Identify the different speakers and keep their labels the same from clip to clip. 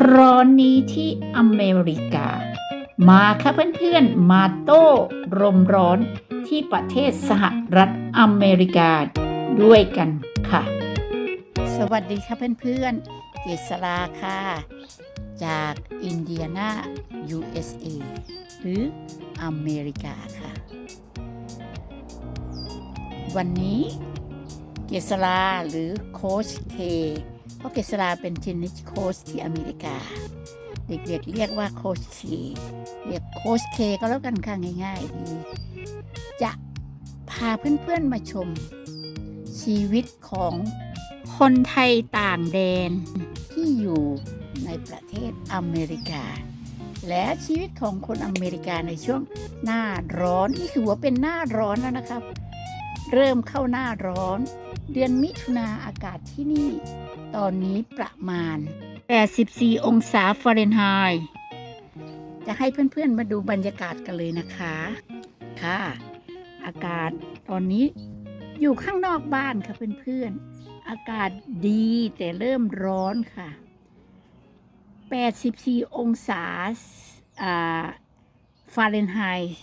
Speaker 1: ร้อนนี้ที่อเมริกา มาค่ะเพื่อนๆ มาโต้ลมร้อนที่ประเทศสหรัฐอเมริกาด้วยกันค่ะ สวัสดีค่ะเพื่อนๆ เกษราค่ะ จากอินเดียนา USA หรืออเมริกาค่ะ วันนี้เกษราหรือโค้ชเค เพราะเกษราเป็นเทนนิสโค้ชที่อเมริกา เด็กๆเรียกว่าโค้ชเคเรียกโค้ชเคก็แล้วกันค่ะง่ายๆดีจะพาเพื่อนๆมาชม ชีวิตของคนไทยต่างแดนที่อยู่ในประเทศอเมริกา และชีวิตของคนอเมริกาในช่วงหน้าร้อน นี่คือว่าเป็นหน้าร้อนแล้วนะครับ เริ่มเข้าหน้าร้อน เดือนมิถุนาอากาศที่นี่ ตอนนี้ประมาณ 84 องศาฟาเรนไฮต์จะให้เพื่อนๆมาดูบรรยากาศกันเลยนะคะ ค่ะ อากาศตอนนี้อยู่ข้างนอกบ้านค่ะเพื่อนๆ อากาศดีแต่เริ่มร้อนค่ะ 84 องศาฟาเรนไฮต์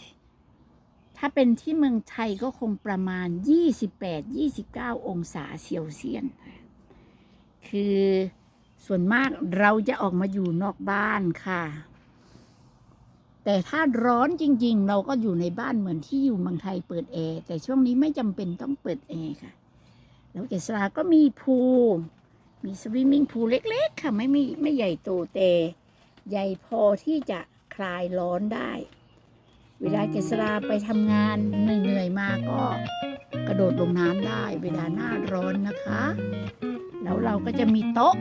Speaker 1: ถ้าเป็นที่เมืองไทยก็คงประมาณ 28-29 องศาเซลเซียสคือส่วนมากเราจะออกมาอยู่นอกบ้านค่ะ แต่ถ้าร้อนจริง ๆ เราก็อยู่ในบ้านเหมือนที่อยู่เมืองไทยเปิดแอร์แต่ช่วงนี้ไม่จำเป็นต้องเปิดแอร์ค่ะ แล้วเกษราก็มีพูลมีสวิมมิ่งพูลเล็ก ๆ ค่ะ ไม่มีไม่ใหญ่โตแต่ใหญ่พอที่จะคลายร้อนได้ เวลาเกษราไปทำงานเหนื่อยๆมาก็กระโดดลงน้ำได้เวลาหน้าร้อนนะคะ แล้วเราก็จะมีโต๊ะ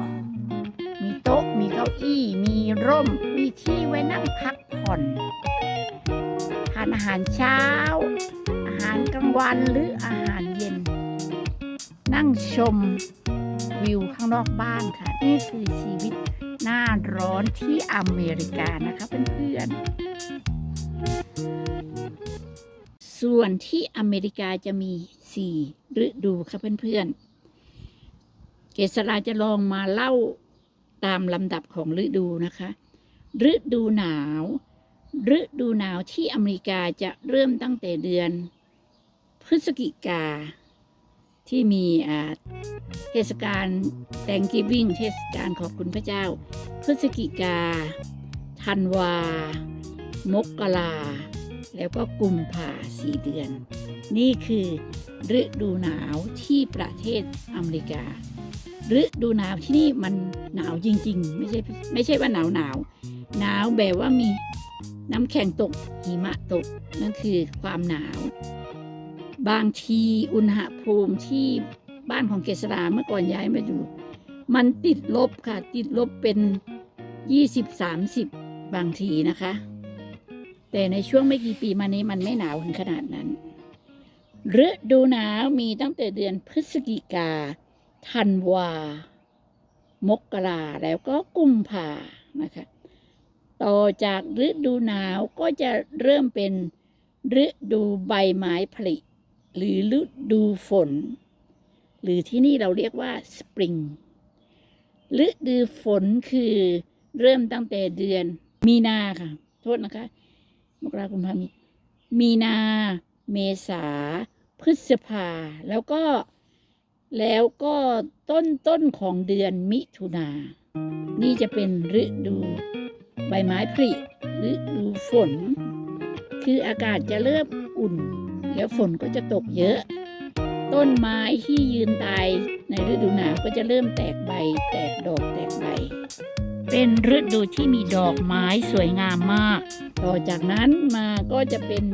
Speaker 1: มีโต๊ะ มีเก้าอี้ มีร่ม มีที่ไว้นั่งพักผ่อนทานอาหารเช้า อาหารกลางวันหรืออาหารเย็น นั่งชมวิวข้างนอกบ้านค่ะ นี่คือชีวิตหน้าร้อนที่อเมริกานะคะเพื่อนๆ ส่วนที่อเมริกาจะมีสี่ฤดูค่ะเพื่อนๆ เกษราจะลองมาเล่าตามลำดับของฤดูนะคะ ฤดูหนาว ฤดูหนาวที่อเมริกาจะเริ่มตั้งแต่เดือน พฤศจิกา ที่มีเทศกาล Thanksgiving เทศกาลขอบคุณพระเจ้า พฤศจิกาธันวา มกราแล้วก็กุมภาสี่เดือน นี่คือฤดูหนาวที่ประเทศอเมริกาฤดูหนาวที่นี่มันหนาวจริง ๆ ไม่ใช่ไม่ใช่ว่าหนาวหนาว หนาวแบบว่ามีน้ำแข็งตกหิมะตกนั่นคือความหนาว บางทีอุณหภูมิที่บ้านของเกษราเมื่อก่อนย้ายมาอยู่ มันติดลบค่ะ ติดลบเป็น 20-30 บางทีนะคะ แต่ในช่วงไม่กี่ปีมานี้มันไม่หนาวถึงขนาดนั้นฤดูหนาวมีตั้งแต่เดือนพฤศจิกาธันวา มกราแล้วก็กุมภานะคะ ต่อจากฤดูหนาวก็จะเริ่มเป็นฤดูใบไม้ผลิ หรือฤดูฝน หรือที่นี่เราเรียกว่าสปริงฤดูฝนคือเริ่มตั้งแต่เดือนมีนาค่ะ โทษนะคะ มกราคมพามีมีนา เมษา พฤษภา แล้วก็แล้วก็ต้นต้นของเดือนมิถุนา นี่จะเป็นฤดูใบไม้ผลิฤดูฝน คืออากาศจะเริ่มอุ่น แล้วฝนก็จะตกเยอะ ต้นไม้ที่ยืนตายในฤดูหนาวก็จะเริ่มแตกใบ แตกดอกแตกใบ เป็นฤดูที่มีดอกไม้สวยงามมาก ต่อจากนั้นมาก็จะเป็น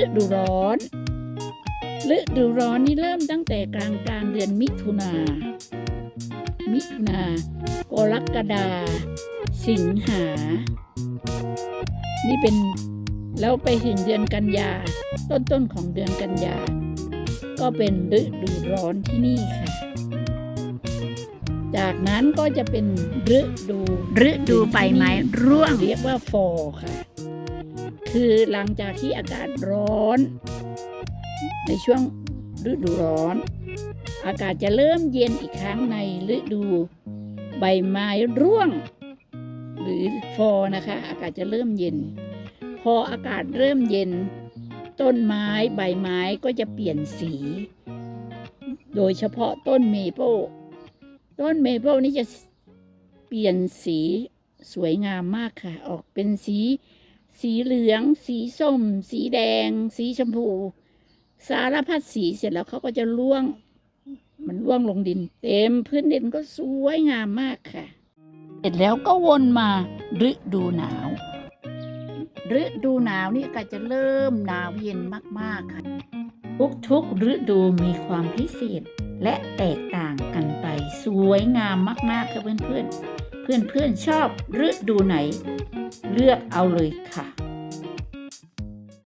Speaker 1: ฤดูร้อน ฤดูร้อนนี่เริ่มตั้งแต่กลางกลางๆเดือนมิถุนา มิถุนากรกฎาสิงหา นี่เป็นแล้วไปถึงเดือนกันยา ต้นต้นๆของเดือนกันยา ก็เป็นฤดูร้อนที่นี่ค่ะ จากนั้นก็จะเป็นฤดูฤดูใบไม้ร่วงเรียกว่าฟอค่ะ คือหลังจากที่อากาศร้อน ในช่วงฤดูร้อน อากาศจะเริ่มเย็นอีกครั้งในฤดูใบไม้ร่วง หรือฟอนะคะ อากาศจะเริ่มเย็น พออากาศเริ่มเย็น ต้นไม้ใบไม้ก็จะเปลี่ยนสี โดยเฉพาะต้นเมเปิลต้นเมเปิลนี่จะเปลี่ยนสีสวยงามมากค่ะ ออกเป็นสี สีเหลือง สีส้ม สีแดง สีชมพู สารพัดสีเสร็จแล้วเขาก็จะร่วง มันร่วงลงดิน เต็มพื้นดินก็สวยงามมากค่ะ เสร็จแล้วก็วนมาฤดูหนาวฤดูหนาวนี่ก็จะเริ่มหนาวเย็นมากๆค่ะ ทุกๆฤดูมีความพิเศษและแตกต่างกันไปสวยงามมากๆค่ะเพื่อนๆ เพื่อนๆชอบฤดูไหน เลือกเอาเลยค่ะ